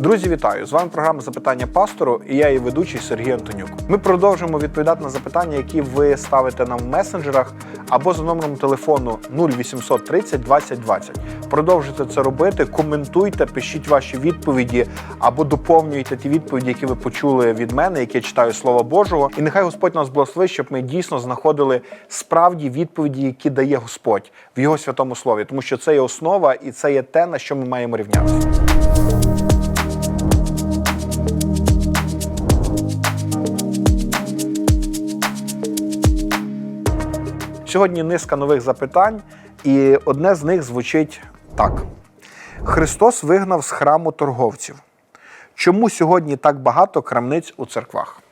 Друзі, вітаю! З вами програма Запитання пастору і я її ведучий Сергій Антонюк. Ми продовжуємо відповідати на запитання, які ви ставите нам в месенджерах або за номером телефону 0800 30 20 20. Продовжуйте це робити, коментуйте, пишіть ваші відповіді або доповнюйте ті відповіді, які ви почули від мене, які я читаю Слова Божого. І нехай Господь нас благословить, щоб ми дійсно знаходили справді відповіді, які дає Господь в його святому слові, тому що це є основа і це є те, на що ми маємо рівнятися. Сьогодні низка нових запитань, і одне з них звучить так: Христос вигнав з храму торговців. Чому сьогодні так багато крамниць у церквах?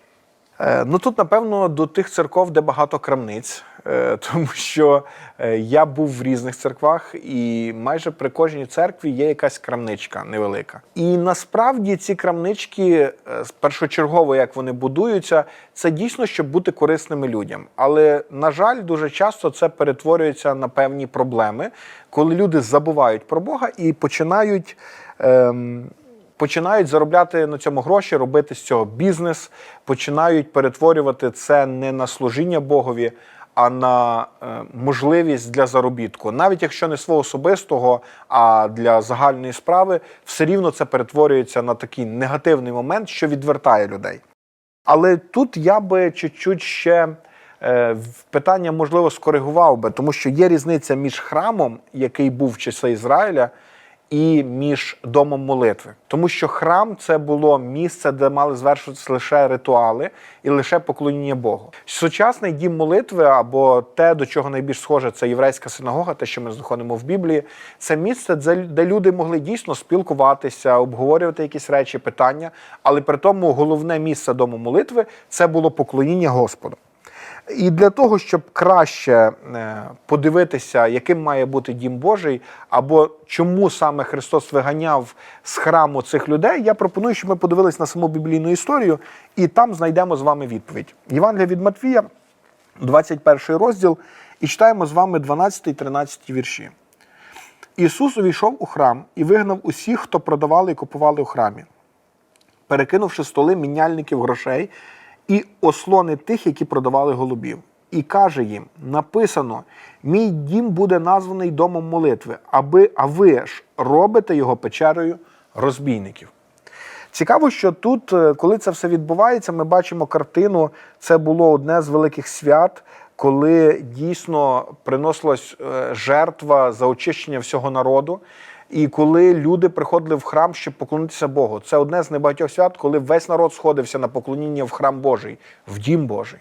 Е, Ну тут, напевно, до тих церков, де багато крамниць, е, тому що е, я був в різних церквах, і майже при кожній церкві є якась крамничка невелика. І насправді ці крамнички, першочергово, як вони будуються, це дійсно щоб бути корисними людям. Але на жаль, дуже часто це перетворюється на певні проблеми, коли люди забувають про Бога і починають. Ем, починають заробляти на цьому гроші, робити з цього бізнес, починають перетворювати це не на служіння Богові, а на е, можливість для заробітку. Навіть якщо не свого особистого, а для загальної справи, все рівно це перетворюється на такий негативний момент, що відвертає людей. Але тут я би чуть-чуть ще е, питання можливо скоригував би, тому що є різниця між храмом, який був в часи Ізраїля, і між домом молитви. Тому що храм це було місце, де мали звершуватися лише ритуали і лише поклоніння Богу. Сучасний дім молитви або те, до чого найбільш схоже, це єврейська синагога, те, що ми знаходимо в Біблії. Це місце, де- люди могли дійсно спілкуватися, обговорювати якісь речі, питання. Але при тому головне місце дому молитви це було поклоніння Господу. І для того, щоб краще е, подивитися, яким має бути дім Божий, або чому саме Христос виганяв з храму цих людей, я пропоную, щоб ми подивились на саму біблійну історію, і там знайдемо з вами відповідь. Євангелія від Матвія, 21 розділ, і читаємо з вами 12-13 вірші. Ісус увійшов у храм і вигнав усіх, хто продавали і купували у храмі, перекинувши столи міняльників грошей і ослони тих, які продавали голубів. І каже їм: написано: мій дім буде названий домом молитви, аби, а ви ж робите його печерою розбійників. Цікаво, що тут, е, коли це все відбувається, ми бачимо картину. Це було одне з великих свят, коли дійсно приносилась е, жертва за очищення всього народу. І коли люди приходили в храм, щоб поклонитися Богу, це одне з небагатьох свят, коли весь народ сходився на поклоніння в храм Божий, в дім Божий.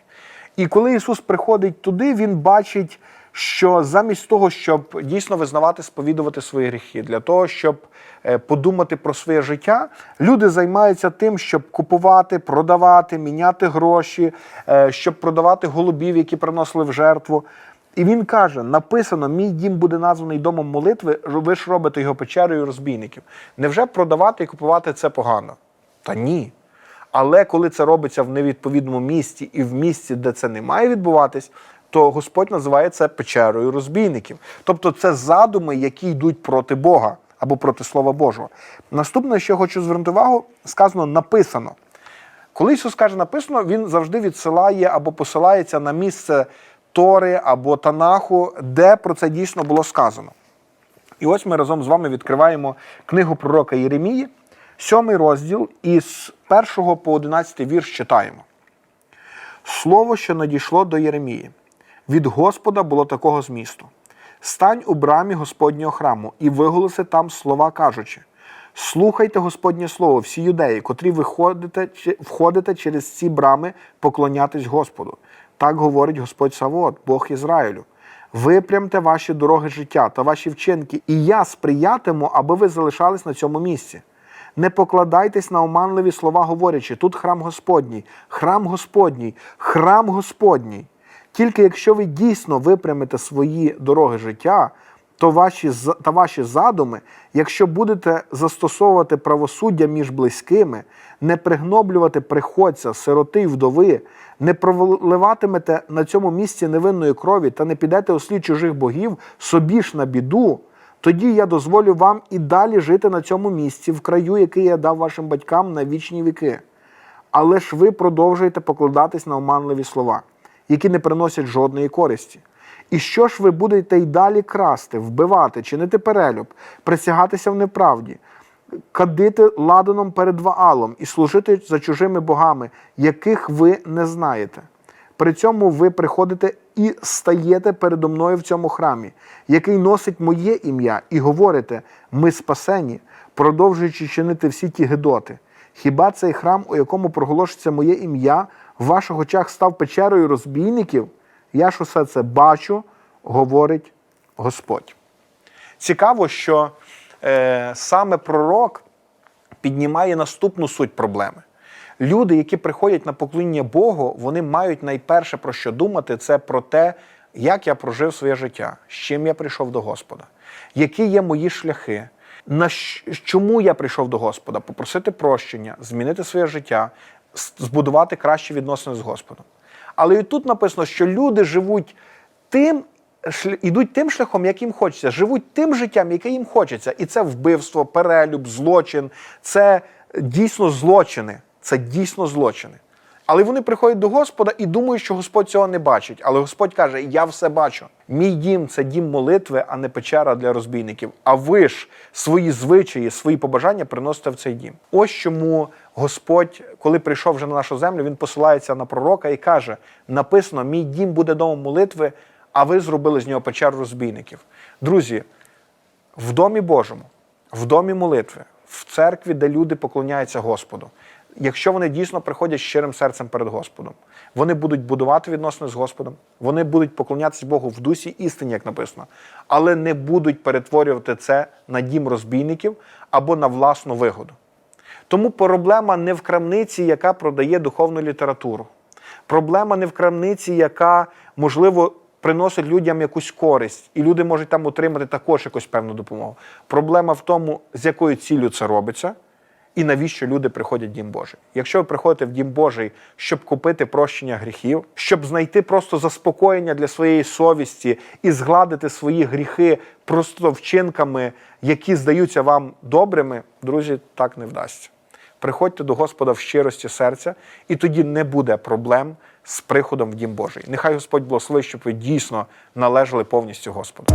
І коли Ісус приходить туди, Він бачить, що замість того, щоб дійсно визнавати, сповідувати свої гріхи, для того, щоб е, подумати про своє життя, люди займаються тим, щоб купувати, продавати, міняти гроші, е, щоб продавати голубів, які приносили в жертву. І він каже: написано: мій дім буде названий домом молитви, ви ж робите його печерою розбійників. Невже продавати і купувати це погано? Та ні. Але коли це робиться в невідповідному місці і в місці, де це не має відбуватись, то Господь називає це печерою розбійників. Тобто це задуми, які йдуть проти Бога або проти Слова Божого. Наступне, що я хочу звернути увагу, сказано написано. Коли Ісус каже написано, Він завжди відсилає або посилається на місце Тори або Танаху, де про це дійсно було сказано. І ось ми разом з вами відкриваємо книгу пророка Єремії, сьомий розділ, і з 1 по 11 вірш читаємо. Слово, що надійшло до Єремії, від Господа було такого змісту: Стань у брамі Господнього храму і виголоси там слова, кажучи: Слухайте Господнє слово, всі юдеї, котрі виходите, входите через ці брами поклонятись Господу. Так говорить Господь Савод, Бог Ізраїлю. Випрямте ваші дороги життя та ваші вчинки, і я сприятиму, аби ви залишались на цьому місці. Не покладайтесь на оманливі слова, говорячи, тут храм Господній, храм Господній, храм Господній. Тільки якщо ви дійсно випрямите свої дороги життя, то ваші, та ваші задуми, якщо будете застосовувати правосуддя між близькими, не пригноблювати приходця, сироти й вдови, не проливатимете на цьому місці невинної крові та не підете у слід чужих богів собі ж на біду, Тоді я дозволю вам і далі жити на цьому місці, в краю, який я дав вашим батькам на вічні віки. Але ж ви продовжуєте покладатись на оманливі слова, які не приносять жодної користі. І що ж ви будете й далі красти, вбивати, чинити перелюб, присягатися в неправді, кадити ладаном перед Ваалом і служити за чужими богами, яких ви не знаєте? При цьому ви приходите і стаєте передо мною в цьому храмі, який носить моє ім'я, і говорите: ми спасені, продовжуючи чинити всі ті гидоти. Хіба цей храм, у якому проголошується моє ім'я, в ваших очах став печерою розбійників? Я ж усе це бачу, говорить Господь. Цікаво, що е, саме пророк піднімає наступну суть проблеми. Люди, які приходять на поклоніння Богу, вони мають найперше про що думати, це про те, як я прожив своє життя, з чим я прийшов до Господа, які є мої шляхи, на чому я прийшов до Господа, попросити прощення, змінити своє життя, збудувати кращі відносини з Господом. Але і тут написано, що люди живуть тим, ідуть тим шляхом, яким хочеться, живуть тим життям, яке їм хочеться. І це вбивство, перелюб, злочин, це дійсно злочини. Це дійсно злочини. Але вони приходять до Господа і думають, що Господь цього не бачить. Але Господь каже: Я все бачу. Мій дім це дім молитви, а не печера для розбійників. А ви ж свої звичаї, свої побажання приносите в цей дім. Ось чому Господь, коли прийшов вже на нашу землю, він посилається на пророка і каже: написано: Мій дім буде домом молитви, а ви зробили з нього печеру розбійників. Друзі, в домі Божому, в домі молитви, в церкві, де люди поклоняються Господу. Якщо вони дійсно приходять щирим серцем перед Господом, вони будуть будувати відносини з Господом, вони будуть поклонятися Богу в дусі істині, як написано, але не будуть перетворювати це на дім розбійників або на власну вигоду. Тому проблема не в крамниці, яка продає духовну літературу. Проблема не в крамниці, яка, можливо, приносить людям якусь користь, і люди можуть там отримати також якусь певну допомогу. Проблема в тому, з якою ціллю це робиться, і навіщо люди приходять в Дім Божий. Якщо ви приходите в Дім Божий, щоб купити прощення гріхів, щоб знайти просто заспокоєння для своєї совісті і згладити свої гріхи просто вчинками, які здаються вам добрими, друзі, так не вдасться. Приходьте до Господа в щирості серця, і тоді не буде проблем з приходом в Дім Божий. Нехай Господь благословить, щоб ви дійсно належали повністю Господу.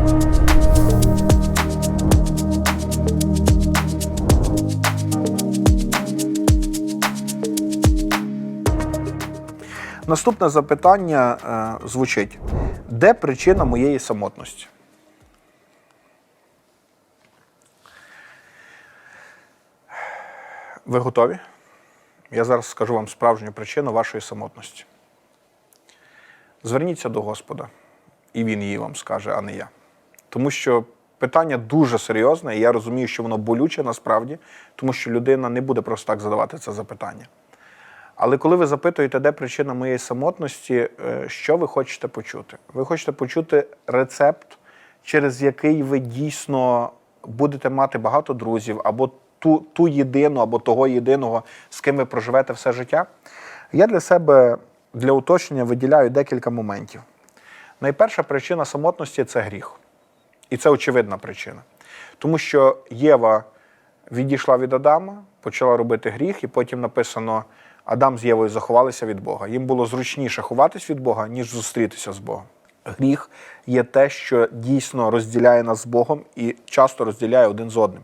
Наступне запитання е, звучить: де причина моєї самотності? Ви готові? Я зараз скажу вам справжню причину вашої самотності. Зверніться до Господа, і Він її вам скаже, а не я. Тому що питання дуже серйозне, і я розумію, що воно болюче насправді, тому що людина не буде просто так задавати це запитання. Але коли ви запитуєте, де причина моєї самотності, е, що ви хочете почути? Ви хочете почути рецепт, через який ви дійсно будете мати багато друзів, або ту, ту єдину, або того єдиного, з ким ви проживете все життя? Я для себе для уточнення виділяю декілька моментів. Найперша причина самотності це гріх. І це очевидна причина. Тому що Єва відійшла від Адама, почала робити гріх, і потім написано: Адам з Євою заховалися від Бога. Їм було зручніше ховатись від Бога, ніж зустрітися з Богом. Гріх є те, що дійсно розділяє нас з Богом і часто розділяє один з одним.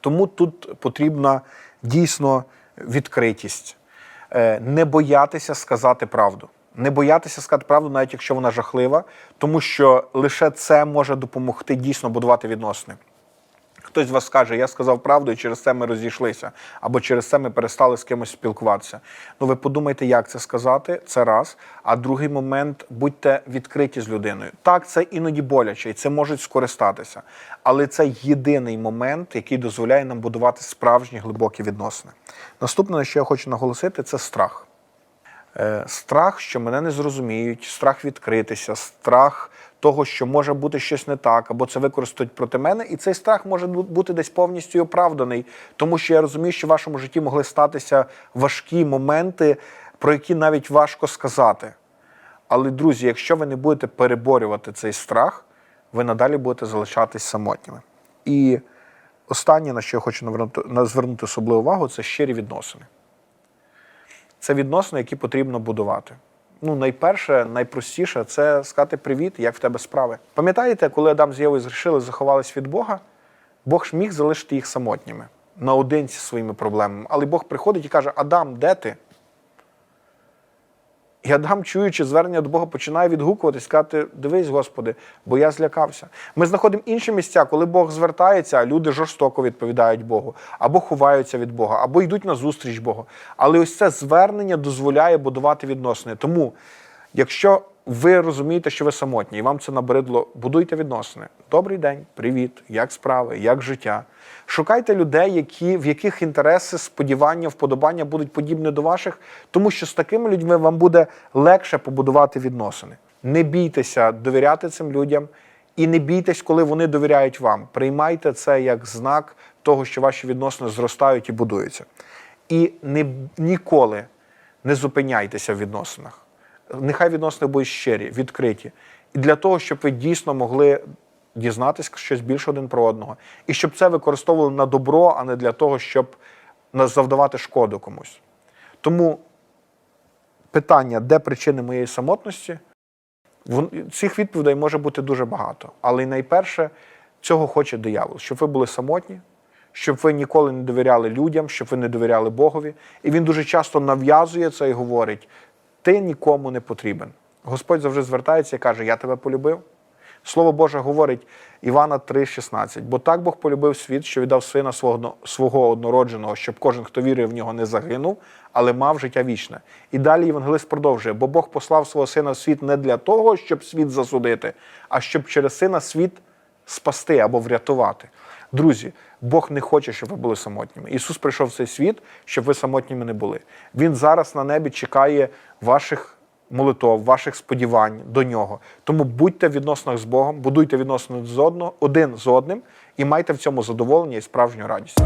Тому тут потрібна дійсно відкритість, Е, не боятися сказати правду. Не боятися сказати правду, навіть якщо вона жахлива, тому що лише це може допомогти дійсно будувати відносини. Хтось з вас скаже, я сказав правду, і через це ми розійшлися, або через це ми перестали з кимось спілкуватися. Ну, ви подумайте, як це сказати, це раз. А другий момент, будьте відкриті з людиною. Так, це іноді боляче, і це можуть скористатися. Але це єдиний момент, який дозволяє нам будувати справжні глибокі відносини. Наступне, на що я хочу наголосити, це страх. Е, Страх, що мене не зрозуміють, страх відкритися, страх того, що може бути щось не так, або це використають проти мене, і цей страх може бути десь повністю оправданий, тому що я розумію, що в вашому житті могли статися важкі моменти, про які навіть важко сказати. Але, друзі, якщо ви не будете переборювати цей страх, ви надалі будете залишатись самотніми. І останнє, на що я хочу звернути особливу увагу, це щирі відносини. Це відносини, які потрібно будувати. Ну, найперше, найпростіше це сказати привіт, як в тебе справи. Пам'ятаєте, коли Адам з Євою зрішили, заховались від Бога, Бог ж міг залишити їх самотніми, наодинці своїми проблемами. Але Бог приходить і каже: Адам, де ти? І Адам, чуючи звернення до Бога, починає відгукуватись, сказати: Дивись, Господи, бо я злякався. Ми знаходимо інші місця, коли Бог звертається, а люди жорстоко відповідають Богу, або ховаються від Бога, або йдуть на зустріч Богу. Але ось це звернення дозволяє будувати відносини. Тому, якщо ви розумієте, що ви самотні, і вам це набридло, будуйте відносини. Добрий день, привіт, як справи, як життя. Шукайте людей, які, в яких інтереси, сподівання, вподобання будуть подібні до ваших, тому що з такими людьми вам буде легше побудувати відносини. Не бійтеся довіряти цим людям і не бійтесь, коли вони довіряють вам. Приймайте це як знак того, що ваші відносини зростають і будуються. І не, ніколи не зупиняйтеся в відносинах. Нехай відносини будуть щирі, відкриті. І для того, щоб ви дійсно могли дізнатися щось більше один про одного. І щоб це використовували на добро, а не для того, щоб завдавати шкоду комусь. Тому питання, де причини моєї самотності, цих відповідей може бути дуже багато. Але найперше, цього хоче диявол, щоб ви були самотні, щоб ви ніколи не довіряли людям, щоб ви не довіряли Богові. І він дуже часто нав'язує це і говорить: ти нікому не потрібен. Господь завжди звертається і каже: Я тебе полюбив. Слово Боже говорить Івана 3,16. Бо так Бог полюбив світ, що віддав сина свого, свого однородженого, щоб кожен, хто вірує в нього, не загинув, але мав життя вічне. І далі Євангелист продовжує: бо Бог послав свого сина в світ не для того, щоб світ засудити, а щоб через сина світ спасти або врятувати. Друзі, Бог не хоче, щоб ви були самотніми. Ісус прийшов в цей світ, щоб ви самотніми не були. Він зараз на небі чекає ваших молитов, ваших сподівань до нього. Тому будьте в відносинах з Богом, будуйте відносини з одного, один з одним і майте в цьому задоволення і справжню радість.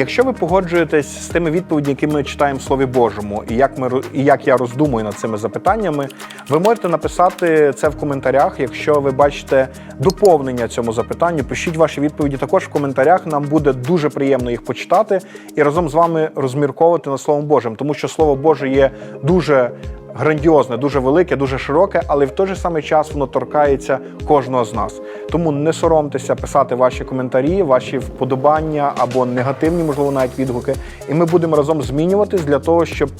Якщо ви погоджуєтесь з тими відповідями, які ми читаємо в Слові Божому, і як ми і як я роздумую над цими запитаннями, ви можете написати це в коментарях. Якщо ви бачите доповнення цьому запитанню, пишіть ваші відповіді також в коментарях. Нам буде дуже приємно їх почитати і разом з вами розмірковувати над Словом Божим, тому що Слово Боже є дуже грандіозне, дуже велике, дуже широке, але в той же самий час воно торкається кожного з нас. Тому не соромтеся писати ваші коментарі, ваші вподобання або негативні, можливо, навіть відгуки. І ми будемо разом змінюватись для того, щоб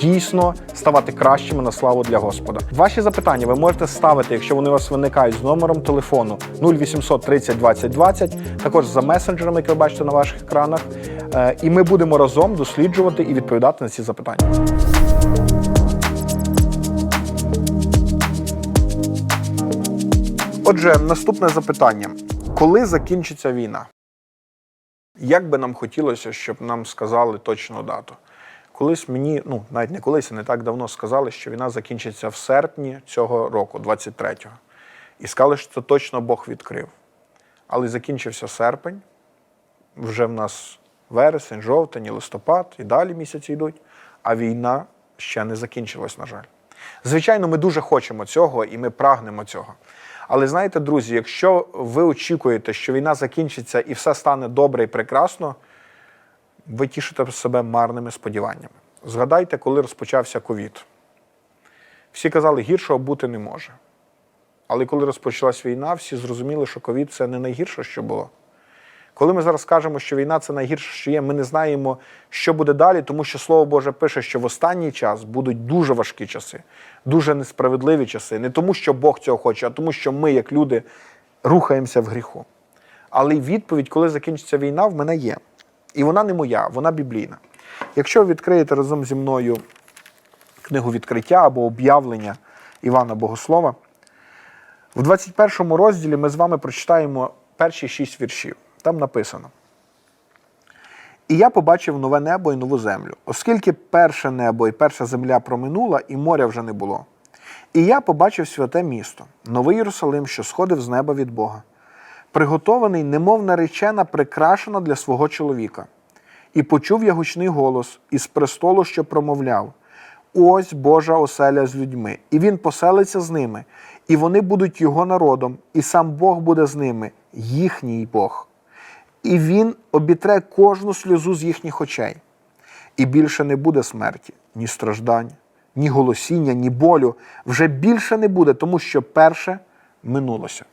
дійсно ставати кращими на славу для Господа. Ваші запитання ви можете ставити, якщо вони у вас виникають з номером телефону 0800 30 20 20, також за месенджерами, які ви бачите на ваших екранах. Е, І ми будемо разом досліджувати і відповідати на ці запитання. Отже, наступне запитання: коли закінчиться війна? Як би нам хотілося, щоб нам сказали точну дату? Колись мені, ну навіть не колись, а не так давно сказали, що війна закінчиться в серпні цього року, 23-го. І сказали, що це точно Бог відкрив. Але закінчився серпень, вже в нас вересень, жовтень, і листопад, і далі місяці йдуть, а війна ще не закінчилась, на жаль. Звичайно, ми дуже хочемо цього і ми прагнемо цього. Але знаєте, друзі, якщо ви очікуєте, що війна закінчиться і все стане добре і прекрасно, ви тішите себе марними сподіваннями. Згадайте, коли розпочався ковід. Всі казали, гіршого бути не може. Але коли розпочалась війна, всі зрозуміли, що ковід це не найгірше, що було. Коли ми зараз кажемо, що війна це найгірше, що є, ми не знаємо, що буде далі, тому що Слово Боже пише, що в останній час будуть дуже важкі часи, дуже несправедливі часи. Не тому, що Бог цього хоче, а тому, що ми, як люди, рухаємося в гріху. Але відповідь, коли закінчиться війна, в мене є. І вона не моя, вона біблійна. Якщо ви відкриєте разом зі мною книгу відкриття або об'явлення Івана Богослова, в 21 розділі ми з вами прочитаємо перші шість віршів. Там написано. І я побачив нове небо і нову землю, оскільки перше небо і перша земля проминула, і моря вже не було. І я побачив святе місто, новий Єрусалим, що сходив з неба від Бога, приготований, немов наречена, прикрашена для свого чоловіка. І почув я гучний голос із престолу, що промовляв: Ось Божа оселя з людьми, і він поселиться з ними, і вони будуть його народом, і сам Бог буде з ними, їхній Бог. І він обітре кожну сльозу з їхніх очей. І більше не буде смерті, ні страждань, ні голосіння, ні болю. Вже більше не буде, тому що перше минулося.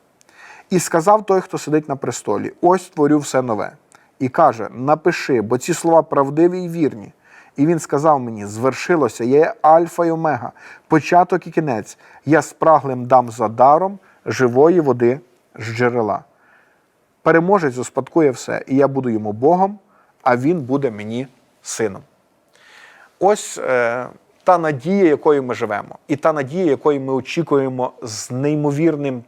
І сказав той, хто сидить на престолі: ось створю все нове. І каже: Напиши, бо ці слова правдиві і вірні. І він сказав мені: звершилося, я є Альфа й Омега, початок і кінець. Я спраглим дам за даром живої води з джерела. Переможець успадкує все, і я буду йому Богом, а він буде мені сином. Ось е, та надія, якою ми живемо, і та надія, якої ми очікуємо з неймовірним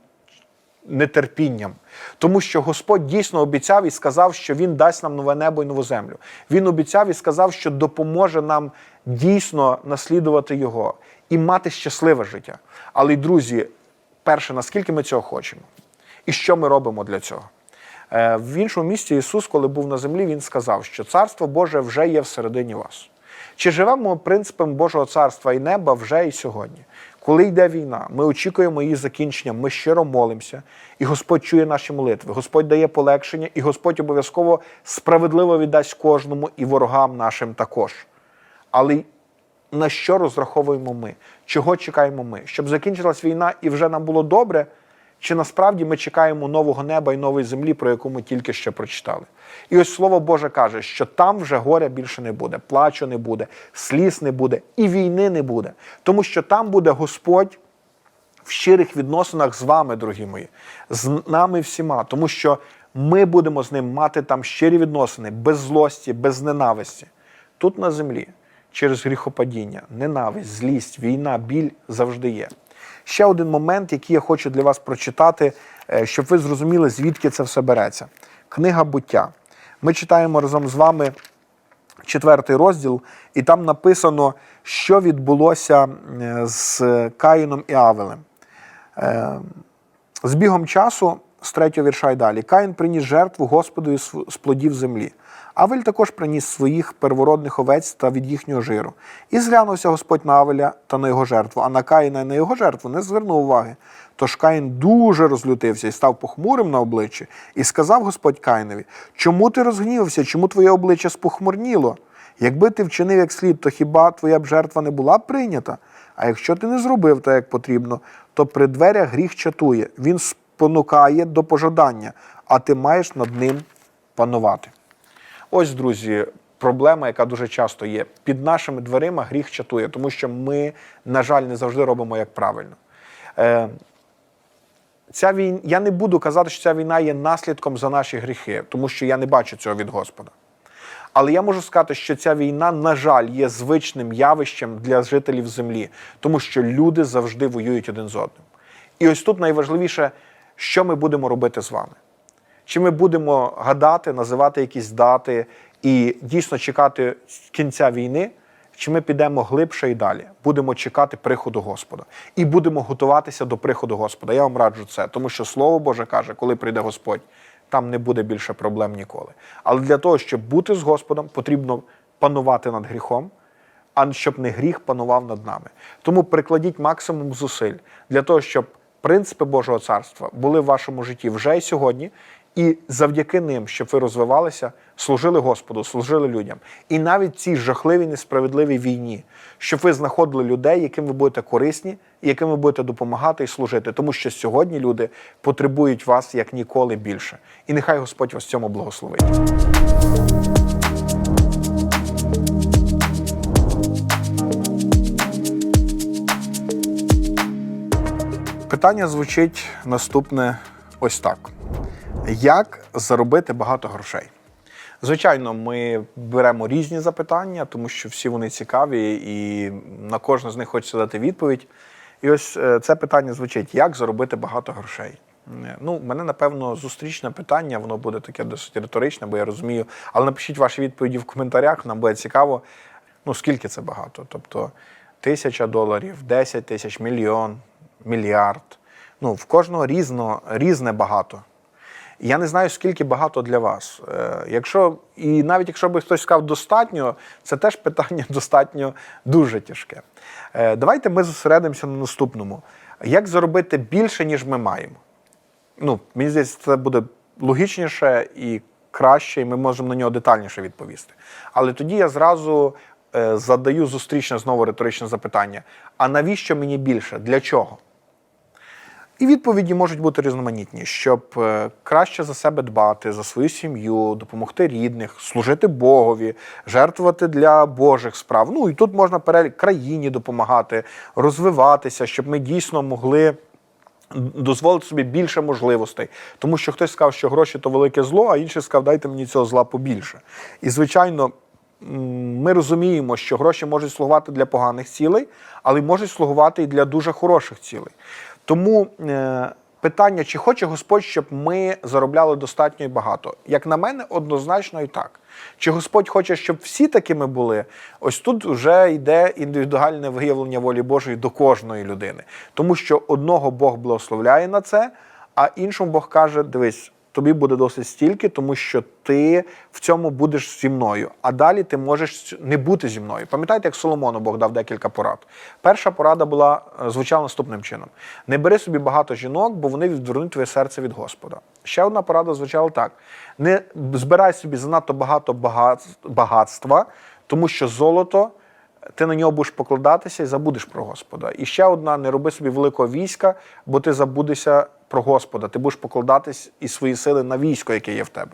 нетерпінням. Тому що Господь дійсно обіцяв і сказав, що Він дасть нам нове небо і нову землю. Він обіцяв і сказав, що допоможе нам дійсно наслідувати Його і мати щасливе життя. Але, друзі, перше, наскільки ми цього хочемо, і що ми робимо для цього? Е, В іншому місці Ісус, коли був на землі, Він сказав, що Царство Боже вже є всередині вас. Чи живемо принципом Божого царства і неба вже і сьогодні? Коли йде війна, ми очікуємо її закінчення, ми щиро молимося, і Господь чує наші молитви. Господь дає полегшення, і Господь обов'язково справедливо віддасть кожному і ворогам нашим також. Але на що розраховуємо ми? Чого чекаємо ми? Щоб закінчилась війна і вже нам було добре? Чи насправді ми чекаємо нового неба і нової землі, про яку ми тільки що прочитали? І ось слово Боже каже, що там вже горя більше не буде, плачу не буде, сліз не буде, і війни не буде. Тому що там буде Господь в щирих відносинах з вами, дорогі мої, з нами всіма, тому що ми будемо з ним мати там щирі відносини, без злості, без ненависті. Тут на землі, через гріхопадіння, ненависть, злість, війна, біль завжди є. Ще один момент, який я хочу для вас прочитати, е, щоб ви зрозуміли, звідки це все береться. Книга буття. Ми читаємо разом з вами четвертий розділ, і там написано, що відбулося з Каїном і Авелем. Е, З бігом часу, з третього вірша й далі, Каїн приніс жертву Господу з плодів землі. Авель також приніс своїх первородних овець та від їхнього жиру. І зглянувся Господь на Авеля та на його жертву, а на Каїна і на його жертву не звернув уваги. Тож Каїн дуже розлютився і став похмурим на обличчі, і сказав Господь Каїнові: Чому ти розгнівався? Чому твоє обличчя спохмурніло? Якби ти вчинив як слід, то хіба твоя б жертва не була прийнята? А якщо ти не зробив так, як потрібно, то при дверях гріх чатує, він спонукає до пожадання, а ти маєш над ним панувати. Ось, друзі, проблема, яка дуже часто є. Під нашими дверима гріх чатує, тому що ми, на жаль, не завжди робимо як правильно. Е, ця війна, Я не буду казати, що ця війна є наслідком за наші гріхи, тому що я не бачу цього від Господа. Але я можу сказати, що ця війна, на жаль, є звичним явищем для жителів землі, тому що люди завжди воюють один з одним. І ось тут найважливіше, що ми будемо робити з вами. Чи ми будемо гадати, називати якісь дати і дійсно чекати кінця війни, чи ми підемо глибше і далі, будемо чекати приходу Господа і будемо готуватися до приходу Господа. Я вам раджу це, тому що Слово Боже каже, коли прийде Господь, там не буде більше проблем ніколи. Але для того, щоб бути з Господом, потрібно панувати над гріхом, а щоб не гріх панував над нами. Тому прикладіть максимум зусиль для того, щоб принципи Божого царства були в вашому житті вже і сьогодні. І завдяки ним, щоб ви розвивалися, служили Господу, служили людям. І навіть цій жахливій несправедливій війні, щоб ви знаходили людей, яким ви будете корисні, яким ви будете допомагати і служити. Тому що сьогодні люди потребують вас як ніколи більше. І нехай Господь вас цьому благословить. Питання звучить наступне ось так. Як заробити багато грошей? Звичайно, ми беремо різні запитання, тому що всі вони цікаві, і на кожне з них хочеться дати відповідь. І ось е, це питання звучить: як заробити багато грошей? Е, Ну, мене, напевно, зустрічне питання, воно буде таке досить риторичне, бо я розумію. Але напишіть ваші відповіді в коментарях, нам буде цікаво, ну скільки це багато. Тобто тисяча доларів, 10 тисяч, мільйон, мільярд. Ну, в кожного різно, різне багато. Я не знаю, скільки багато для вас. Е, Якщо, і навіть якщо би хтось сказав достатньо, це теж питання достатньо дуже тяжке. Е, Давайте ми зосередимося на наступному. Як заробити більше, ніж ми маємо? Ну, мені здається, це буде логічніше і краще, і ми можемо на нього детальніше відповісти. Але тоді я зразу е, задаю зустрічне знову риторичне запитання: а навіщо мені більше? Для чого? І відповіді можуть бути різноманітні, щоб е, краще за себе дбати, за свою сім'ю, допомогти рідних, служити Богові, жертвувати для Божих справ. Ну і тут можна перелік країні допомагати, розвиватися, щоб ми дійсно могли дозволити собі більше можливостей. Тому що хтось сказав, що гроші то велике зло, а інший сказав, дайте мені цього зла побільше. І звичайно. Ми розуміємо, що гроші можуть слугувати для поганих цілей, але можуть слугувати і для дуже хороших цілей. Тому е, питання, чи хоче Господь, щоб ми заробляли достатньо і багато? Як на мене, однозначно і так. Чи Господь хоче, щоб всі такими були? Ось тут вже йде індивідуальне виявлення волі Божої до кожної людини. Тому що одного Бог благословляє на це, а іншому Бог каже: дивись. Тобі буде досить стільки, тому що ти в цьому будеш зі мною, а далі ти можеш не бути зі мною. Пам'ятаєте, як Соломону Бог дав декілька порад. Перша порада була е, звучала наступним чином: не бери собі багато жінок, бо вони відвернуть твоє серце від Господа. Ще одна порада звучала так: не збирай собі занадто багато багатства, тому що золото ти на нього будеш покладатися і забудеш про Господа. І ще одна: не роби собі великого війська, бо ти забудешся про Господа. Ти будеш покладатись і свої сили на військо, яке є в тебе.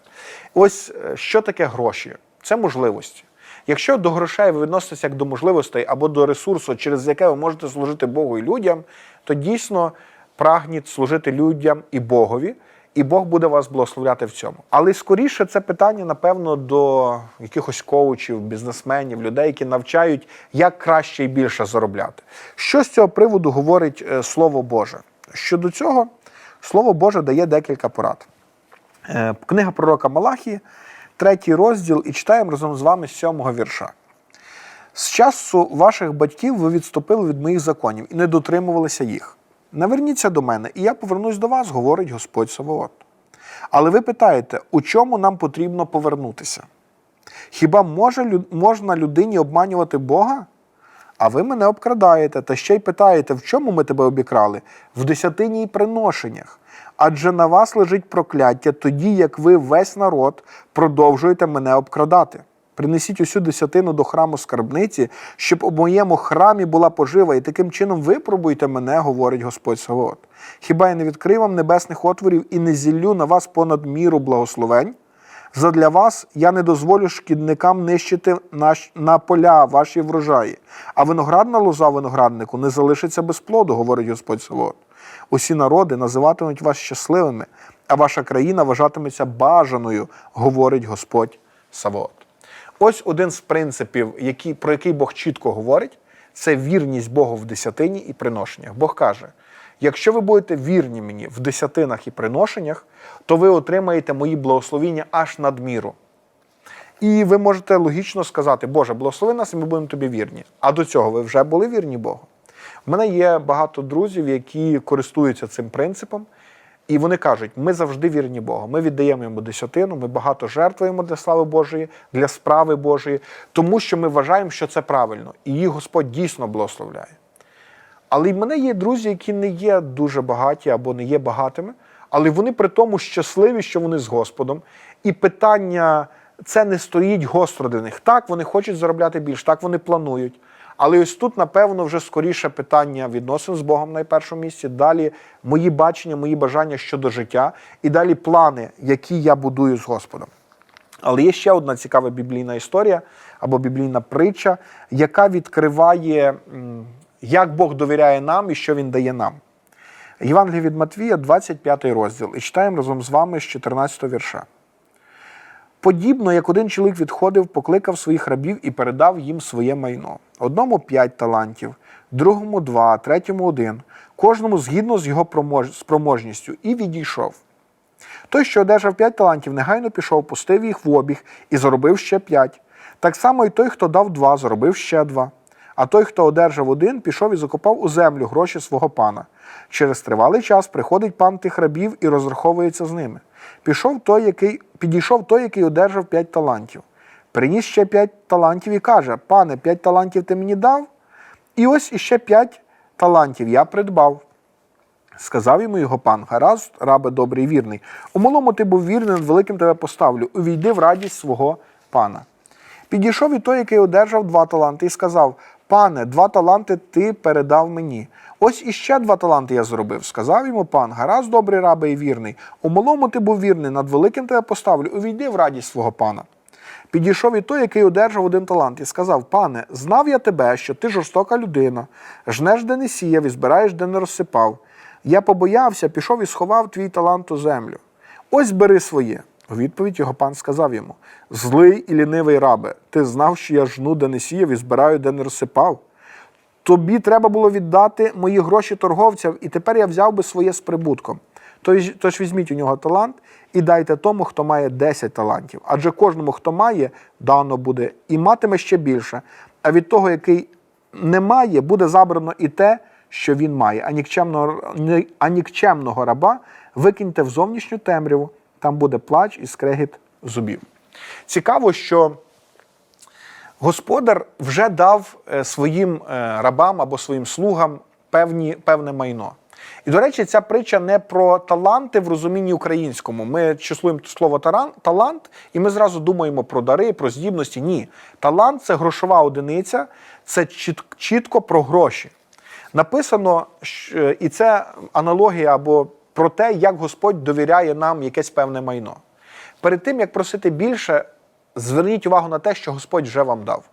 Ось е, що таке гроші? Це можливості. Якщо до грошей ви відноситеся як до можливостей або до ресурсу, через яке ви можете служити Богу і людям, то дійсно прагніть служити людям і Богові, і Бог буде вас благословляти в цьому. Але скоріше це питання, напевно, до якихось коучів, бізнесменів, людей, які навчають, як краще і більше заробляти. Що з цього приводу говорить е, Слово Боже? Щодо цього, Слово Боже дає декілька порад. Е, Книга пророка Малахії, третій розділ, і читаємо разом з вами з сьомого вірша. З часу ваших батьків ви відступили від моїх законів і не дотримувалися їх. Наверніться до мене, і я повернусь до вас, говорить Господь Саваот. Але ви питаєте, у чому нам потрібно повернутися? Хіба може, можна людині обманювати Бога? А ви мене обкрадаєте та ще й питаєте, в чому ми тебе обікрали? В десятині й приношеннях. Адже на вас лежить прокляття, тоді як ви весь народ продовжуєте мене обкрадати. Принесіть усю десятину до храму скарбниці, щоб у моєму храмі була пожива, і таким чином випробуйте мене, говорить Господь Саваот. Хіба я не відкрив вам небесних отворів і не зіллю на вас понад міру благословень? Задля вас я не дозволю шкідникам нищити наш, на поля ваші врожаї, а виноградна лоза винограднику не залишиться без плоду, говорить Господь Саваот. Усі народи називатимуть вас щасливими, а ваша країна вважатиметься бажаною, говорить Господь Саваот. Ось один з принципів, які, про який Бог чітко говорить, це вірність Богу в десятині і приношеннях. Бог каже: якщо ви будете вірні мені в десятинах і приношеннях, то ви отримаєте мої благословіння аж надміру. І ви можете логічно сказати, Боже, благослови нас, і ми будемо тобі вірні. А до цього ви вже були вірні Богу. У мене є багато друзів, які користуються цим принципом, і вони кажуть, ми завжди вірні Богу. Ми віддаємо йому десятину, ми багато жертвуємо для слави Божої, для справи Божої, тому що ми вважаємо, що це правильно, і їх Господь дійсно благословляє. Але в мене є друзі, які не є дуже багаті або не є багатими, але вони при тому щасливі, що вони з Господом. І питання це не стоїть гостро для них. Так, вони хочуть заробляти більше, так вони планують. Але ось тут, напевно, вже скоріше питання відносин з Богом на першому місці. Далі мої бачення, мої бажання щодо життя, і далі плани, які я будую з Господом. Але є ще одна цікава біблійна історія або біблійна притча, яка відкриває, як Бог довіряє нам і що Він дає нам. Євангеліє від Матвія, 25 розділ, і читаємо разом з вами з 14 вірша. Подібно, як один чоловік відходив, покликав своїх рабів і передав їм своє майно. Одному п'ять талантів, другому два, третьому один, кожному згідно з його спроможністю, і відійшов. Той, що одержав п'ять талантів, негайно пішов, пустив їх в обіг і заробив ще п'ять. Так само і той, хто дав два, заробив ще два. А той, хто одержав один, пішов і закопав у землю гроші свого пана. Через тривалий час приходить пан тих рабів і розраховується з ними. Пішов той, який, підійшов той, який одержав п'ять талантів. Приніс ще п'ять талантів і каже: Пане, п'ять талантів ти мені дав, і ось іще п'ять талантів я придбав. Сказав йому його пан, гаразд, рабе добрий вірний. У малому ти був вірний, над великим тебе поставлю. Увійди в радість свого пана. Підійшов і той, який одержав два таланти, і сказав: Пане, два таланти ти передав мені. Ось іще два таланти я зробив. Сказав йому пан, гаразд, добрий рабе і вірний. У малому ти був вірний, над великим тебе поставлю. Увійди в радість свого пана. Підійшов і той, який одержав один талант, і сказав: Пане, знав я тебе, що ти жорстока людина, жнеш, де не сіяв, і збираєш, де не розсипав. Я побоявся, пішов і сховав твій талант у землю. Ось бери своє. У відповідь його пан сказав йому: Злий і лінивий рабе, ти знав, що я жну, де не сіяв, і збираю, де не розсипав. Тобі треба було віддати мої гроші торговцям, і тепер я взяв би своє з прибутком. Тож, візьміть у нього талант і дайте тому, хто має 10 талантів. Адже кожному, хто має, дано буде і матиме ще більше. А від того, який не має, буде забрано і те, що він має. А нікчемного, а нікчемного раба викиньте в зовнішню темряву, там буде плач і скрегіт зубів. Цікаво, що господар вже дав е, своїм е, рабам або своїм слугам певні, певне майно. І, до речі, ця притча не про таланти в розумінні українському. Ми числуємо слово талант, і ми зразу думаємо про дари, про здібності. Ні. Талант це грошова одиниця, це чітко про гроші. Написано, і це аналогія або про те, як Господь довіряє нам якесь певне майно. Перед тим, як просити більше, зверніть увагу на те, що Господь вже вам дав.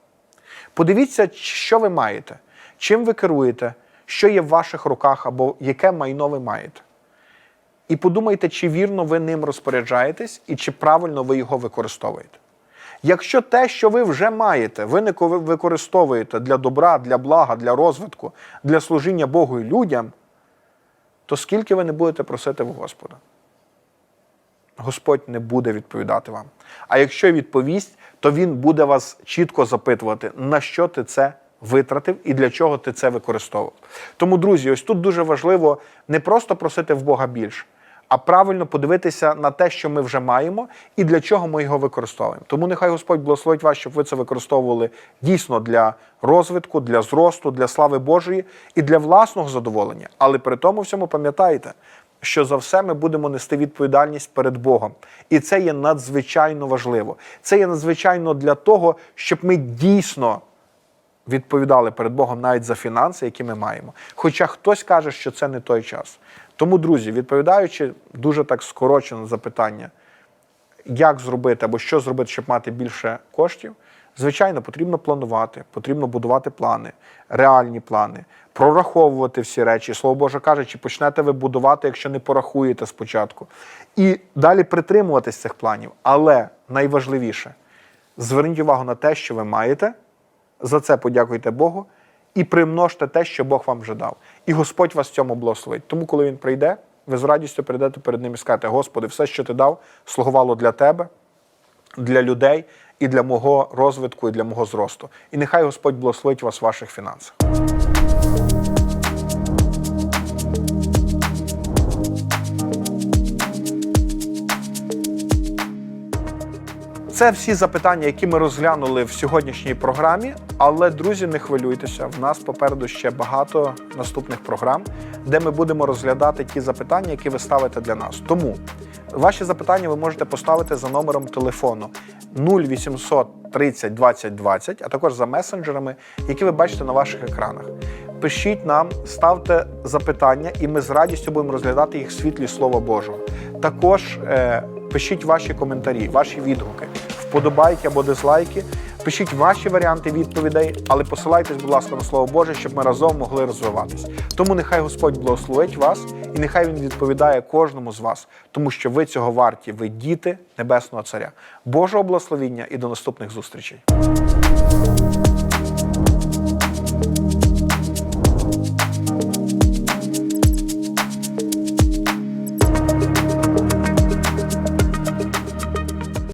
Подивіться, що ви маєте, чим ви керуєте, що є в ваших руках або яке майно ви маєте. І подумайте, чи вірно ви ним розпоряджаєтесь і чи правильно ви його використовуєте. Якщо те, що ви вже маєте, ви не використовуєте для добра, для блага, для розвитку, для служіння Богу і людям, то скільки ви не будете просити в Господа? Господь не буде відповідати вам. А якщо відповість, то Він буде вас чітко запитувати, на що ти це витратив і для чого ти це використовував. Тому, друзі, ось тут дуже важливо не просто просити в Бога більше, а правильно подивитися на те, що ми вже маємо, і для чого ми його використовуємо. Тому нехай Господь благословить вас, щоб ви це використовували дійсно для розвитку, для зросту, для слави Божої і для власного задоволення. Але при тому всьому пам'ятайте, що за все ми будемо нести відповідальність перед Богом. І це є надзвичайно важливо. Це є надзвичайно для того, щоб ми дійсно відповідали перед Богом навіть за фінанси, які ми маємо. Хоча хтось каже, що це не той час. Тому, друзі, відповідаючи дуже так скорочено запитання, як зробити або що зробити, щоб мати більше коштів, звичайно, потрібно планувати, потрібно будувати плани, реальні плани, прораховувати всі речі. Слово Боже каже, чи почнете ви будувати, якщо не порахуєте спочатку. І далі притримуватись цих планів. Але найважливіше зверніть увагу на те, що ви маєте. За це подякуйте Богу і примножте те, що Бог вам вже дав. І Господь вас в цьому благословить. Тому, коли Він прийде, ви з радістю прийдете перед ним і скажете, Господи, все, що ти дав, слугувало для тебе, для людей і для мого розвитку, і для мого зросту. І нехай Господь благословить вас в ваших фінансах. Це всі запитання, які ми розглянули в сьогоднішній програмі. Але, друзі, не хвилюйтеся. В нас попереду ще багато наступних програм, де ми будемо розглядати ті запитання, які ви ставите для нас. Тому ваші запитання ви можете поставити за номером телефону 0800 30 20 20, а також за месенджерами, які ви бачите на ваших екранах. Пишіть нам, ставте запитання, і ми з радістю будемо розглядати їх в світлі Слова Божого. Також е, пишіть ваші коментарі, ваші відгуки, вподобайки або дизлайки. Пишіть ваші варіанти відповідей, але посилайтесь, будь ласка, на слово Боже, щоб ми разом могли розвиватись. Тому нехай Господь благословить вас і нехай Він відповідає кожному з вас, тому що ви цього варті, ви діти Небесного Царя. Божого благословіння і до наступних зустрічей.